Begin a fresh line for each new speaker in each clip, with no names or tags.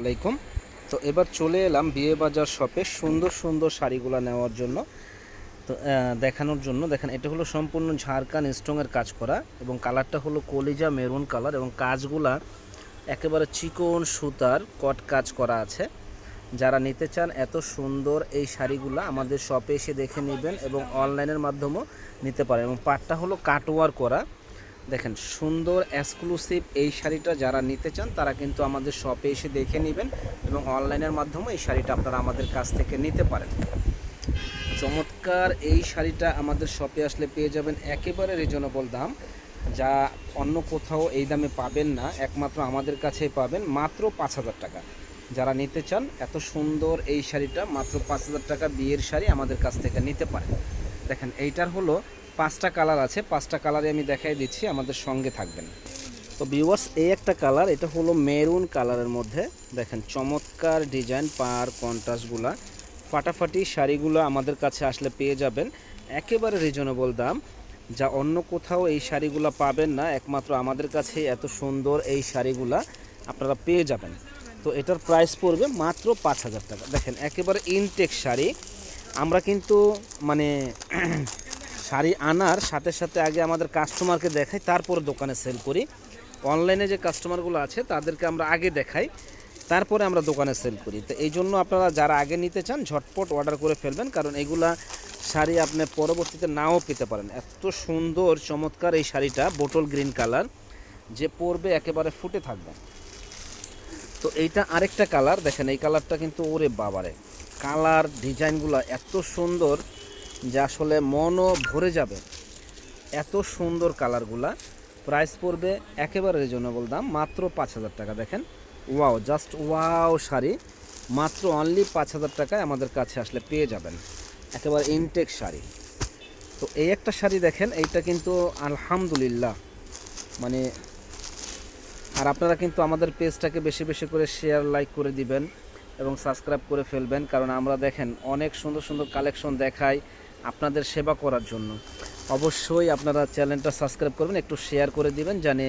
আলাইকুম। তো এবার চলে এলাম বিয়ে বাজার শপে সুন্দর সুন্দর শাড়িগুলো নেওয়ার জন্য। তো দেখানোর জন্য। দেখেন, এটা হলো সম্পূর্ণ ঝাড়খান স্ট্রংয়ের কাজ করা এবং কালারটা হলো কলিজা মেরুন কালার এবং কাজগুলা একেবারে চিকন সুতার কট কাজ করা আছে। যারা নিতে চান এত সুন্দর এই শাড়িগুলো আমাদের শপে এসে দেখে নেবেন এবং অনলাইনের মাধ্যমেও নিতে পারেন এবং পাটটা হলো কাটওয়ার করা। দেখেন, সুন্দর এক্সক্লুসিভ এই শাড়িটা যারা নিতে চান, তারা কিন্তু আমাদের শপে এসে দেখে নেবেন এবং অনলাইনের মাধ্যমে এই শাড়িটা আপনারা আমাদের কাছ থেকে নিতে পারেন। চমৎকার এই শাড়িটা আমাদের শপে আসলে পেয়ে যাবেন একেবারে রিজনেবল দাম। যা অন্য কোথাও এই দামে পাবেন না, একমাত্র আমাদের কাছেই পাবেন, মাত্র পাঁচ হাজার টাকা। যারা নিতে চান, এত সুন্দর এই শাড়িটা, মাত্র পাঁচ হাজার টাকা বিয়ের শাড়ি আমাদের কাছ থেকে নিতে পারেন। দেখেন, এইটার হলো পাঁচটা কালার আছে, পাঁচটা কালারে আমি দেখাই দিচ্ছি, আমাদের সঙ্গে থাকবেন। তো ভিউয়ার্স এই একটা কালার, এটা হলো মেরুন কালারের মধ্যে। দেখেন, চমৎকার ডিজাইন পার কন্ট্রাস্টগুলা ফাটাফাটি শাড়িগুলো আমাদের কাছে আসলে পেয়ে যাবেন। একেবারে রিজনেবল দাম। যা অন্য কোথাও এই শাড়িগুলো পাবেন না, একমাত্র আমাদের কাছে এত সুন্দর এই শাড়িগুলা আপনারা পেয়ে যাবেন। তো এটার প্রাইস পড়বে মাত্র পাঁচ হাজার টাকা। দেখেন, একেবারে ইনটেক শাড়ি। আমরা কিন্তু মানে শাড়ি আনার সাথে সাথে আগে আমাদের কাস্টমারকে দেখাই, তারপরে দোকানে সেল করি। অনলাইনে যে কাস্টমারগুলো আছে, তাদেরকে আমরা আগে দেখাই, তারপরে আমরা দোকানে সেল করি। তো এই জন্য আপনারা যারা আগে নিতে চান, ঝটপট অর্ডার করে ফেলবেন, কারণ এগুলা শাড়ি আপনি পরবর্তীতে নাও পেতে পারেন। এত সুন্দর, চমৎকার এই শাড়িটা বোটল গ্রিন কালার যে পরবে একেবারে ফুটে থাকবে। তো এইটা আরেকটা কালার দেখেন এই কালারটা কিন্তু ওরে বাবারে কালার ডিজাইনগুলো এত সুন্দর। যে আসলে মনও ভরে যাবে। এত সুন্দর কালারগুলা। প্রাইস পড়বে একেবারে রিজনেবল দাম, মাত্র পাঁচ হাজার টাকা। দেখেন ওয়াও জাস্ট ওয়াও শাড়ি। মাত্র অনলি পাঁচ হাজার টাকায় আমাদের কাছে আসলে পেয়ে যাবেন। একেবারে ইনটেক শাড়ি। তো এই একটা শাড়ি দেখেন, এইটা কিন্তু আলহামদুলিল্লাহ। মানে আর আপনারা কিন্তু আমাদের পেজটাকে বেশি বেশি করে শেয়ার লাইক করে দিবেন এবং সাবস্ক্রাইব করে ফেলবেন। কারণ আমরা দেখেন অনেক সুন্দর সুন্দর কালেকশন দেখাই। আপনাদের সেবা করার জন্য। অবশ্যই আপনারা চ্যানেলটা সাবস্ক্রাইব করবেন, একটু শেয়ার করে দিবেন জানে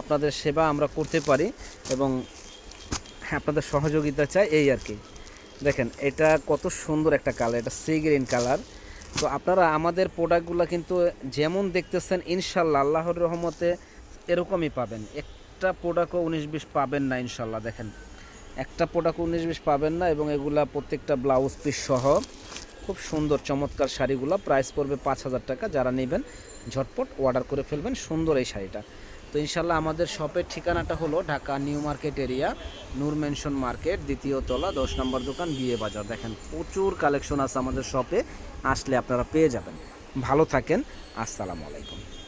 আপনাদের সেবা আমরা করতে পারি এবং আপনাদের সহযোগিতা চাই এই আর কি। দেখেন, এটা কত সুন্দর একটা কালার এটা সি গ্রিন কালার তো আপনারা আমাদের প্রোডাক্টগুলো কিন্তু যেমন দেখতেছেন, ইনশাল্লাহ আল্লাহর রহমতে এরকমই পাবেন। একটা প্রোডাক্টও উনিশ বিশ পাবেন না ইনশাল্লাহ, দেখেন। একটা প্রোডাক্ট উনিশ বিশ পাবেন না এবং এগুলা প্রত্যেকটা ব্লাউজ পিস সহ। খুব সুন্দর চমৎকার শাড়িগুলো। প্রাইস পড়বে পাঁচ হাজার টাকা। যারা নেবেন, ঝটপট অর্ডার করে ফেলবেন সুন্দর এই শাড়িটা। তো ইনশাল্লাহ আমাদের শপের ঠিকানাটা হলো Dhaka new market area, Noor mansion market, দ্বিতীয় তলা, দশ নম্বর দোকান, বিয়ে বাজার। দেখেন, প্রচুর কালেকশন আছে আমাদের শপে। আসলে আপনারা পেয়ে যাবেন। ভালো থাকেন। আসসালামু আলাইকুম।